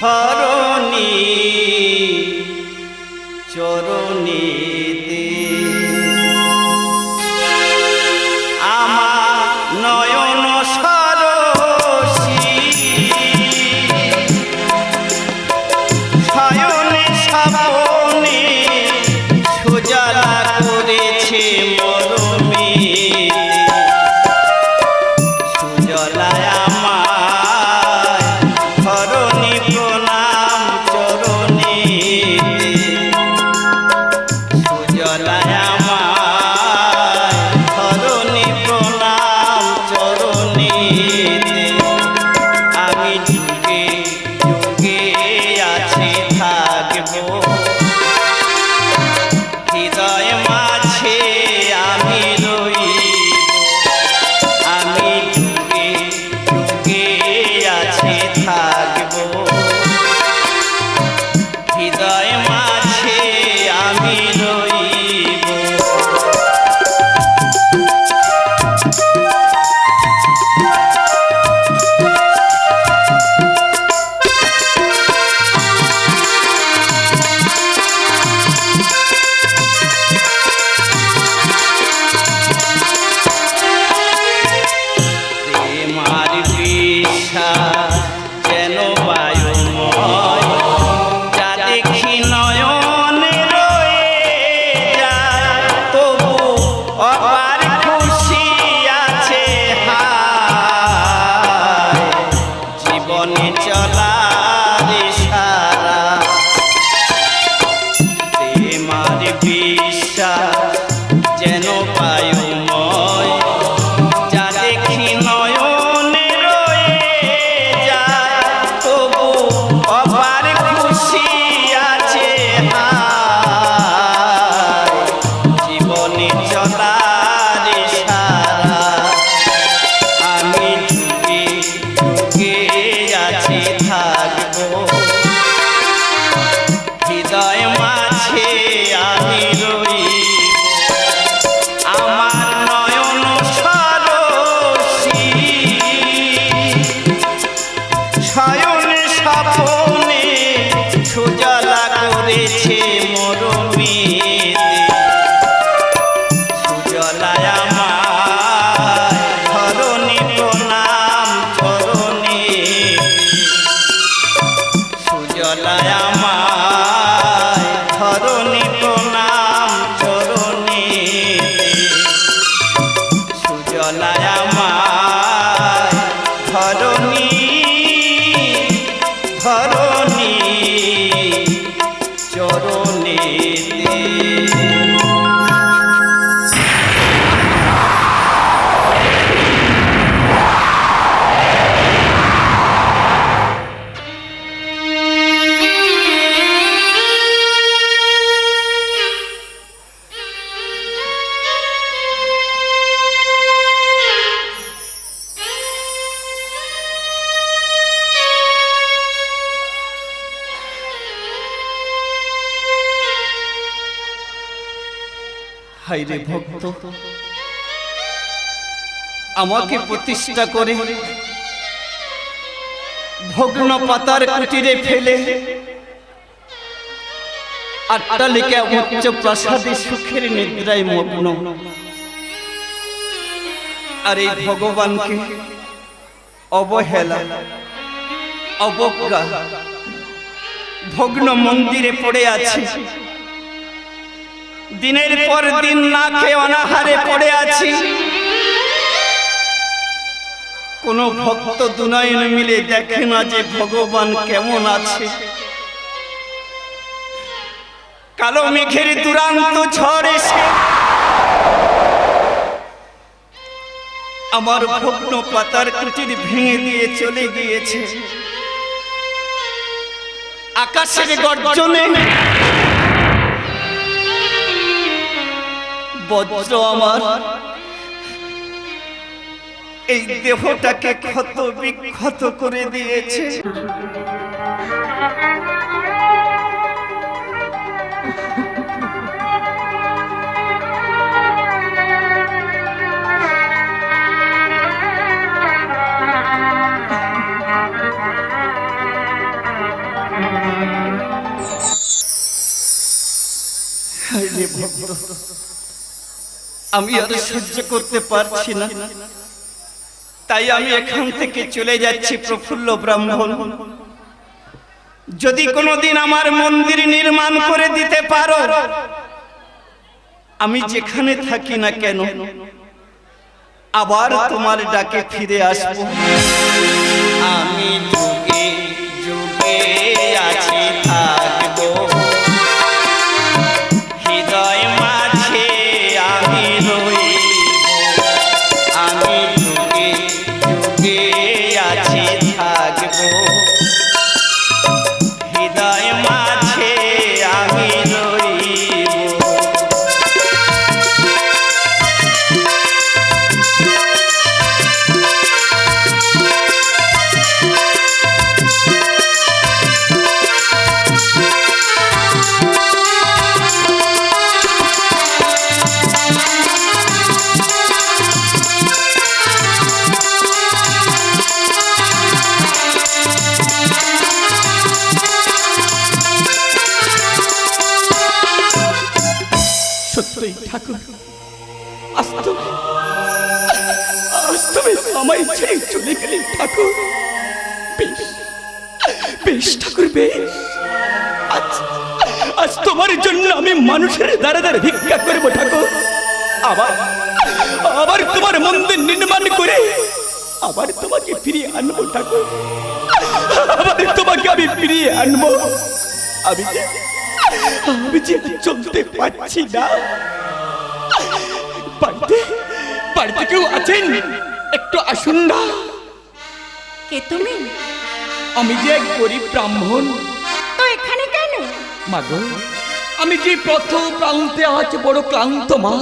ধরো থাকব ধরণী হাইরে ভক্ত। আমাকে প্রতিষ্ঠা করে ভগ্ন পাতার কুটিরে ফেলে আট্টালিকা উচ্চ প্রাসাদে সুখের নিদ্রায় মগ্ন। আর এই ভগবানকে অবহেলা অবজ্ঞা। ভগ্ন মন্দিরে পড়ে আছে। দিনের পর দিন না খেয়ে অনাহারে পড়ে আছি। কোন ভক্ত দুনয়ন মিলে দেখে না যে ভগবান কেমন আছে। কালো মেঘের দুরান্ত ঝড় এসে আমার ভগ্ন পাতার কুটির ভেঙে দিয়ে চলে গিয়েছে। আকাশের গর্জনে বজ্র আমার। এই দেহটাকে ক্ষত বিক্ষত করে দিয়েছে। ভক্ত। আমি আর সহ্য করতে পারছি না। তাই আমি এখান থেকে চলে যাচ্ছি প্রফুল্ল ব্রাহ্মণ। যদি কোনোদিন আমার মন্দির নির্মাণ করে দিতে পারো, আমি যেখানে থাকি না কেন, আবার তোমার ডাকে ফিরে আসব। আমি আমায় ছেড়ে চলে গেলে ঠাকুর। বেশ বেশ ঠাকুর, বেশ। আজ তোমার জন্য আমি মানুষের দ্বারা দ্বারা ভিক্ষা করব ঠাকুর। আবার আবার তোমার মন্দির নির্মাণ করে আবার তোমাকে ফিরিয়ে আনব ঠাকুর। আবার তোমাকে আমি ফিরিয়ে আনব। আমি যে আমি যে চলতে পারছি না। বাড়িতে বাড়িতে কেউ আছেন? একটু আসুন না। কে তুমি? আমি যে এক গরিব ব্রাহ্মণ। তো এখানে কেন? মাগো আমি যে পথ প্রান্তে আজ বড় ক্লান্ত মা।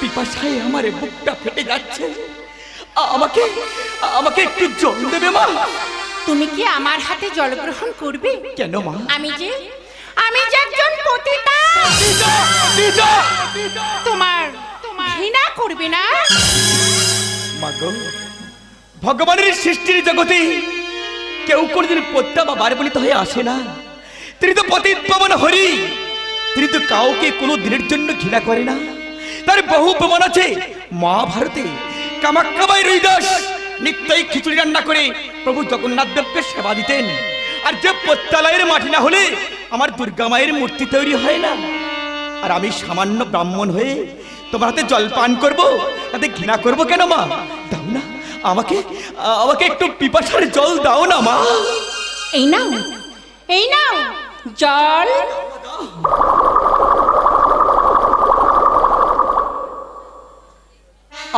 পিপাসায় আমার বুকটা ফেটে যাচ্ছে। আমাকে আমাকে একটু জল দেবে মা। তুমি কি আমার হাতে জল গ্রহণ করবে? কেন মা? আমি যে আমি যে একজন পতিতা। তোমার ঘৃণা করবে না? মাগো। ভগবানের সৃষ্টির জগতে কেউ কোনদিন পদ্মা বা বারবলিত হয়ে আসে না। তিনি তো পতিত হরি। তিনি তো কাউকে কোনো দিনের জন্য ঘৃণা করে না। তার বহু প্রমাণ আছে। মহাভারতে রৈদাস নিত্যই খিচুড়ি রান্না করে প্রভু জগন্নাথ দেবকে সেবা দিতেন। আর যে পত্যালয়ের মাটি না হলে আমার দুর্গা মায়ের মূর্তি তৈরি হয় না। আর আমি সামান্য ব্রাহ্মণ হয়ে তোমার হাতে জল পান করব? তাতে ঘৃণা করব কেন মা? দাও না আমাকে আমাকে একটু পিপাসার জল দাও না মা। এই নাও এই নাও জল।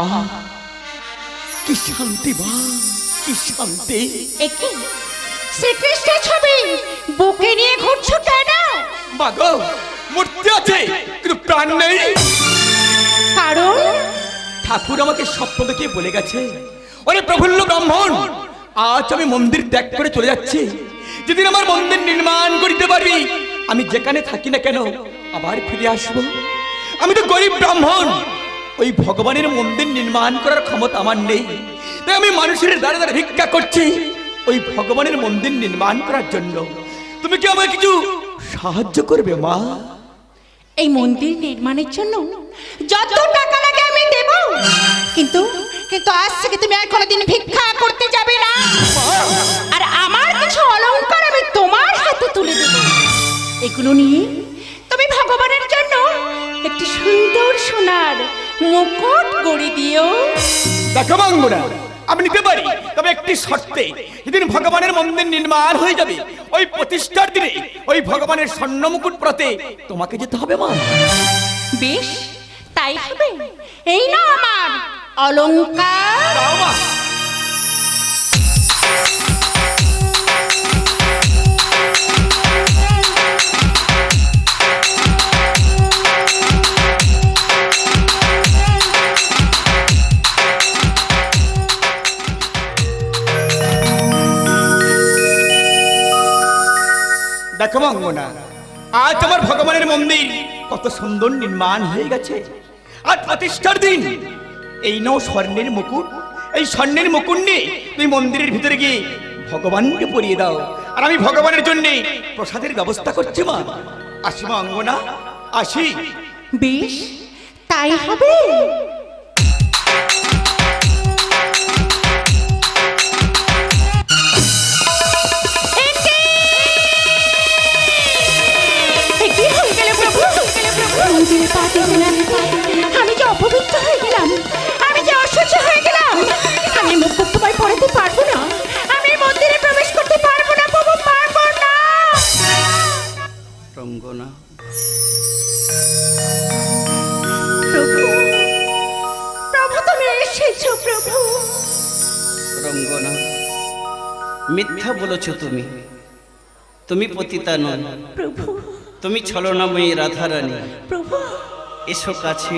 আহা কি শান্তি মা কি শান্তি। একে শ্রীকৃষ্ণের ছবি বুকে নিয়ে ঘুরছো কেন? মাগো মূর্তি আছে কিন্তু প্রাণ নেই। কারণ ঠাকুর আমাকে স্বপ্ন দেখে বলে গেছে, ওরে প্রফুল্ল ব্রাহ্মণ, আজ আমি মন্দির ত্যাগ করে চলে যাচ্ছি। যেদিন আমার মন্দির নির্মাণ করিতে পারবি, আমি যেখানে থাকি না কেন, আবার ফিরে আসব। আমি তো গরিব ব্রাহ্মণ, ওই ভগবানের মন্দির নির্মাণ করার ক্ষমতা আমার নেই। তাই আমি মানুষের দ্বারা দ্বারা ভিক্ষা করছি, ওই ভগবানের মন্দির নির্মাণ করার জন্য। তুমি কি আমাকে কিছু সাহায্য করবে, মা? এই মন্দির নির্মাণের জন্য যত টাকা লাগে আমি দেব। কিন্তু কিন্তু আজ থেকে তুমি আর কোনোদিন ভিক্ষা করতে যাবে না। আর আমার কিছু অলংকার আমি তোমার হাতে তুলে দেব। এগুলো নিয়ে তুমি ভগবানের জন্য একটি সুন্দর সোনার মুকুট গড়ে দিও। দেখো বাঙ্গুরা আমি নিতে পারি। তবে একটি শর্তে যেদিন ভগবানের মন্দির নির্মাণ হয়ে যাবে ওই প্রতিষ্ঠার দিনে ওই ভগবানের স্বর্ণ মুকুট প্রতে তোমাকে যেতে হবে মা। বেশ তাই হবে। এই না আমার অলংকার দেখো আজ আমার ভগবানের মন্দির কত সুন্দর নির্মাণ হয়ে গেছে। আর প্রতিষ্ঠার দিন। এই নও স্বর্ণের মুকুট। এই স্বর্ণের মুকুট নিয়ে তুমি মন্দিরের ভিতরে গিয়ে ভগবানকে পরিয়ে দাও। আর আমি ভগবানের জন্য প্রসাদের ব্যবস্থা করছি মা। আসি মা অঙ্গনা। আসি। বেশ, তাই হবে। মন্দিরে পা আমি যে অপবিত্র হয়ে গেলাম আমি যে অসহ্য হয়ে গেলাম আমি মুখ তোমায় পড়াতে পারব না আমি মন্দিরে প্রবেশ করতে পারব না প্রভু পারব না। রঙ্গনা। প্রভু প্রভু তুমি এসেছ প্রভু। রঙ্গনা মিথ্যা বলেছ তুমি। তুমি পতিতা নন প্রভু তুমি ছলনাময়ী রাধারানী। প্রভু এসো কাছে।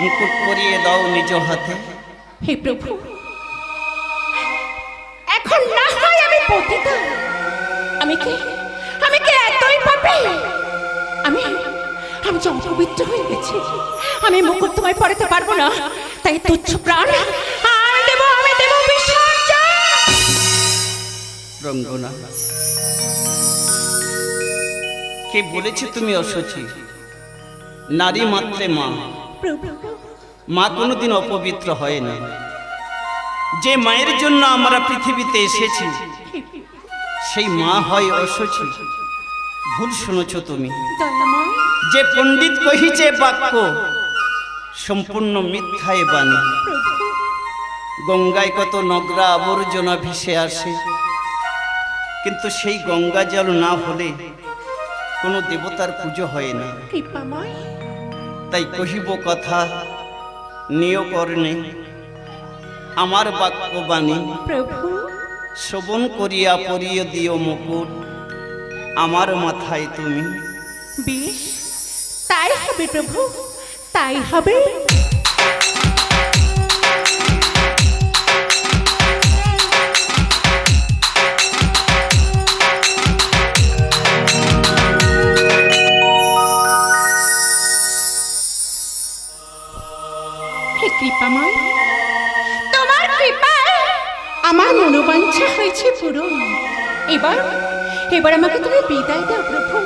মুকুট পরিয়ে দাও নিজ হাতে। হে প্রভু এখন না হয় আমি পতিতা। আমি কি? আমি কি এতই পাপি? আমি আমি যে অপবিত্র হয়ে গেছি আমি মুকুট তোমায় পড়াতে পারব না। তাই তুচ্ছ প্রাণ আমি দেব আমি দেব বিসর্জন। রঙ্গনা কে বলেছে তুমি অসচি। নারী মাত্রে মা। মা কোনোদিন অপবিত্র হয় না। যে মায়ের জন্য আমরা পৃথিবীতে এসেছি, সেই মা হয় অসচি। ভুল শুনেছ তুমি। যে পণ্ডিত কহিছে বাক্য, সম্পূর্ণ মিথ্যায় বাণী। গঙ্গায় কত নগরা আবর্জনা ভেসে আসে। কিন্তু সেই গঙ্গা জল না হলে কোনো দেবতার পুজো হয় না। তাই কহিব কথা নিয় কর্ণে আমার বাক্যবাণী। প্রভু। শ্রবণ করিয়া পরিয়ে দিও মুকুট আমার মাথায় তুমি। বেশ তাই হবে প্রভু তাই হবে। এবার এবার আমাকে তুমি বিদায় দাও প্রভু।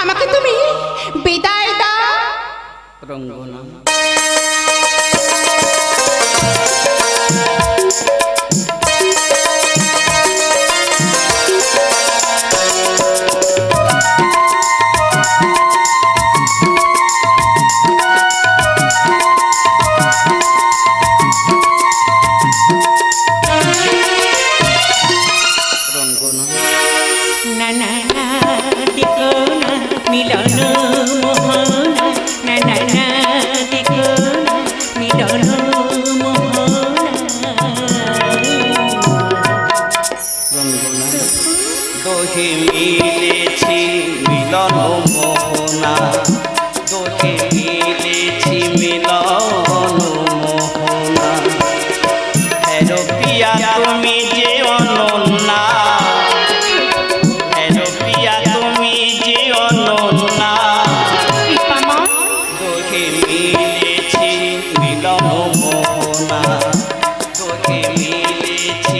আমাকে তুমি বিদায় দাও। রঙ্গনা। मिले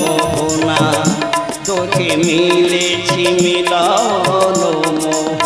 মোহনা তোকে মিলেছি মিলন মোহনা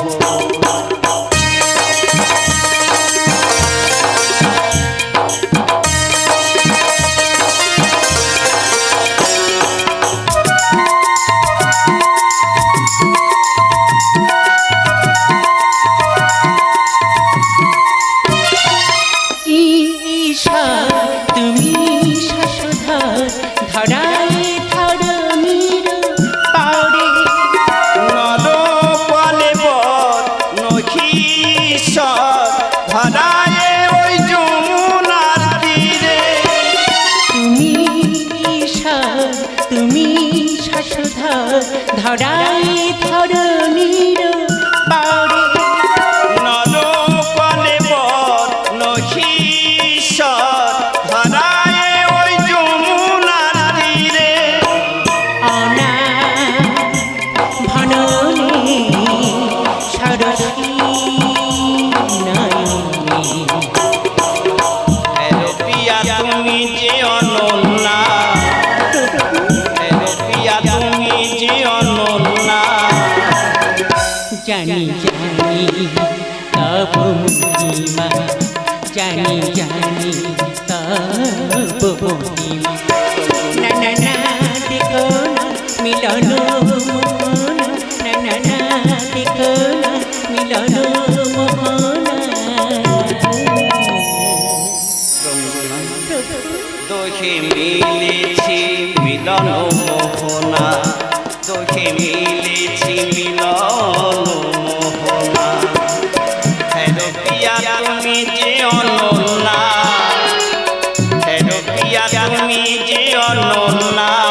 嗯 মিলেছি মিলন মোহনা। তোকে মিলেছি মিলন মোহনা। থেরপিয়া তুমি যে অনন্যা। থেরপিয়া তুমি যে অনন্যা।